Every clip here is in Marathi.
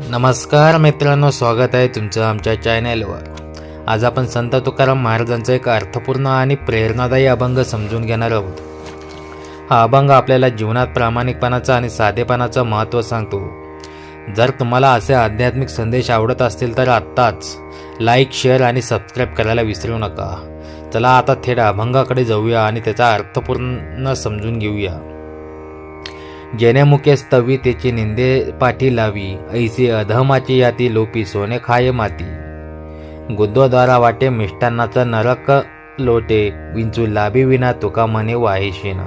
नमस्कार मित्रांनो स्वागत आहे तुमचं आमच्या चॅनेलवर आज आपण संत तुकाराम महाराजांचा एक अर्थपूर्ण आणि प्रेरणादायी अभंग समजून घेणार आहोत. हा अभंग आपल्याला जीवनात प्रामाणिकपणाचं आणि साधेपणाचं महत्त्व सांगतो. जर तुम्हाला असे आध्यात्मिक संदेश आवडत असतील तर आत्ताच लाईक शेअर आणि सबस्क्राईब करायला विसरू नका. चला आता थेट अभंगाकडे जाऊया आणि त्याचा अर्थपूर्ण समजून घेऊया. जेने मुके स्तवी त्याची निंदे पाठी लावी ऐसी अधमाची याती लोपी सोने खाये माती. गुद्वद्वारा वाटे मिष्टान्नाचा नरक लोटे विंचू लाभी विना तुका म्हणे वाहिशीन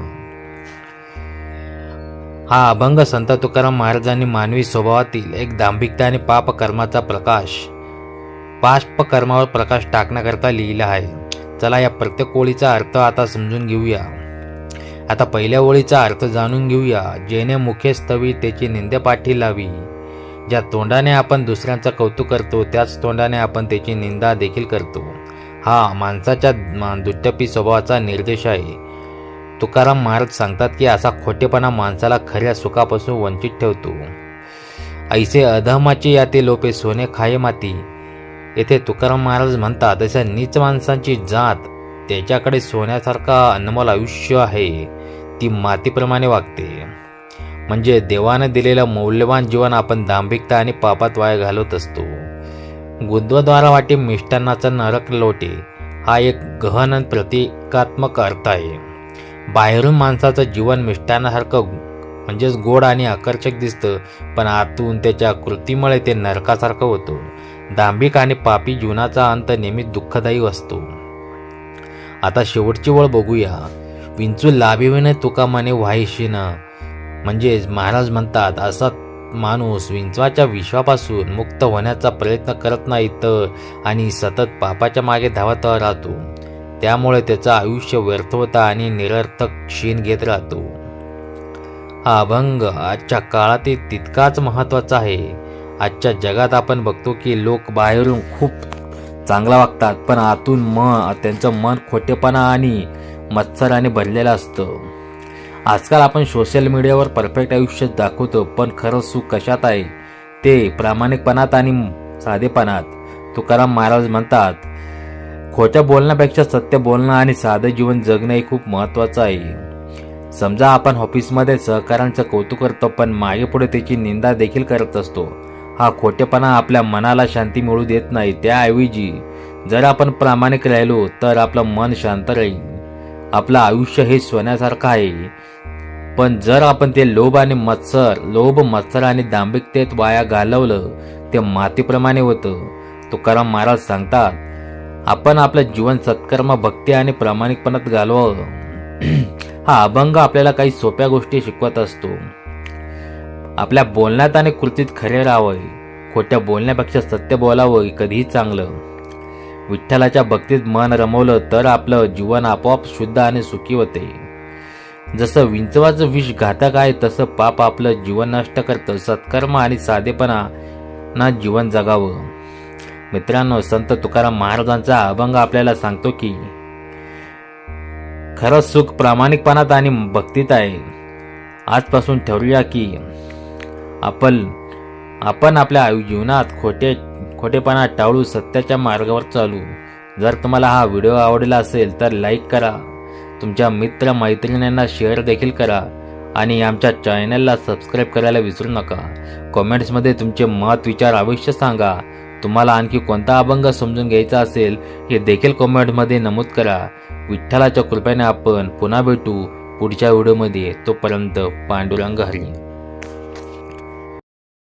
हा अभंग संत तुकाराम महाराजांनी मानवी स्वभावातील एक दांभिकता आणि पाप कर्माचा प्रकाश पापकर्मावर प्रकाश टाकण्याकरता लिहिला आहे. चला या प्रत्येक ओळीचा अर्थ आता समजून घेऊया. आता पहिल्या ओळीचा अर्थ जाणून घेऊया जेने मुखे स्तवी त्याची निंदे पाठी लावी. ज्या तोंडाने आपण दुसऱ्यांचं कौतुक करतो त्याच तोंडाने आपण त्याची निंदा देखील करतो. हा माणसाच्या मा- दुट्टपी स्वभावाचा निर्देश आहे. तुकाराम महाराज सांगतात की असा खोटेपणा माणसाला खऱ्या सुखापासून वंचित ठेवतो. ऐसे अधमाची याते लोपे सोने खाये माती. येथे तुकाराम महाराज म्हणतात तशा नीच माणसांची जात त्याच्याकडे सोन्यासारखा अनमोल आयुष्य आहे. ती मातीप्रमाणे वागते. म्हणजे देवानं दिलेलं मौल्यवान जीवन आपण दांभिकता आणि पापात वाया घालवत असतो. गुद्वद्वारा वाटे मिष्टांनाचा नरक लोटे हा एक गहन आणि प्रतिकात्मक अर्थ आहे. बाहेरून माणसाचं जीवन मिष्टान्नासारखं म्हणजेच गोड आणि आकर्षक दिसतं पण आतून त्याच्या कृतीमुळे ते नरकासारखं होतं. दांभिक आणि पापी जीवनाचा अंत नेहमी दुःखदायी असतो. आता शेवटची वळ बघूया. विंचू लाभिविने तुका म्हणे व्हायशीन. म्हणजेच महाराज म्हणतात असा माणूस विंचवाच्या विश्वापासून मुक्त होण्याचा प्रयत्न करत नाही तर आणि सतत पापाच्या मागे धावत राहतो. त्यामुळे त्याचं आयुष्य व्यर्थ होता आणि निरर्थक क्षीण घेत राहतो. हा अभंग आजच्या काळातील तितकाच महत्त्वाचा आहे. आजच्या जगात आपण बघतो की लोक बाहेरून खूप चांगला वागतात पण आतून मन त्यांचं मन खोटेपणा आणि मत्सराने भरलेलं असतं. आजकाल आपण सोशल मीडियावर परफेक्ट आयुष्य दाखवतो पण खरं सुख कशात आहे? ते प्रामाणिकपणात आणि साधेपणात. तुकाराम महाराज म्हणतात खोट्या बोलण्यापेक्षा सत्य बोलणं आणि साधं जीवन जगणं हे खूप महत्त्वाचं आहे. समजा आपण ऑफिसमध्ये सहकाऱ्यांचं कौतुक करतो पण मागे पुढे त्याची निंदा देखील करत असतो. हा खोटेपणा आपल्या मनाला शांती मिळू देत नाही. त्याऐवजी जर आपण प्रामाणिक राहिलो तर आपलं मन शांत राहील. आपलं आयुष्य हे सोन्यासारखं आहे. पण जर आपण ते लोभ आणि मत्सर लोभ मत्सर आणि दांभिकतेत वाया घालवलं ते मातीप्रमाणे होतं. तुकाराम महाराज सांगतात आपण आपलं जीवन सत्कर्म भक्ती आणि प्रामाणिकपणात घालवावं. हा अभंग आपल्याला काही सोप्या गोष्टी शिकवत असतो. आपल्या बोलण्यात आणि कृतीत खरे राहावं. खोट्या बोलण्यापेक्षा सत्य बोलावं कधीही चांगलं. विठ्ठलाच्या भक्तीत मन रमवलं तर आपलं जीवन आपोआप शुद्ध आणि सुखी होते. जसं विंचवाचं विष घातक आहे तसं पाप आपलं जीवन नष्ट करतं. सत्कर्म आणि साधेपणा ना जीवन जगावं. मित्रांनो संत तुकाराम महाराजांचा अभंग आपल्याला सांगतो की खरं सुख प्रामाणिकपणात आणि भक्तीत आहे. आजपासून ठरवूया की आपण आपण आपल्या जीवनात खोटे खोटेपणा टाळू सत्याच्या मार्गावर चालू. जर तुम्हाला हा व्हिडिओ आवडला असेल तर लाईक करा. तुमच्या मित्र मैत्रिणींना शेअर देखील करा आणि आमच्या चॅनलला सबस्क्राईब करायला विसरू नका. कॉमेंट्समध्ये तुमचे मत विचार अवश्य सांगा. तुम्हाला आणखी कोणता अभंग समजून घ्यायचा असेल हे देखील कॉमेंटमध्ये नमूद करा. विठ्ठलाच्या कृपेने आपण पुन्हा भेटू पुढच्या व्हिडिओमध्ये. तोपर्यंत पांडुरंग हरी.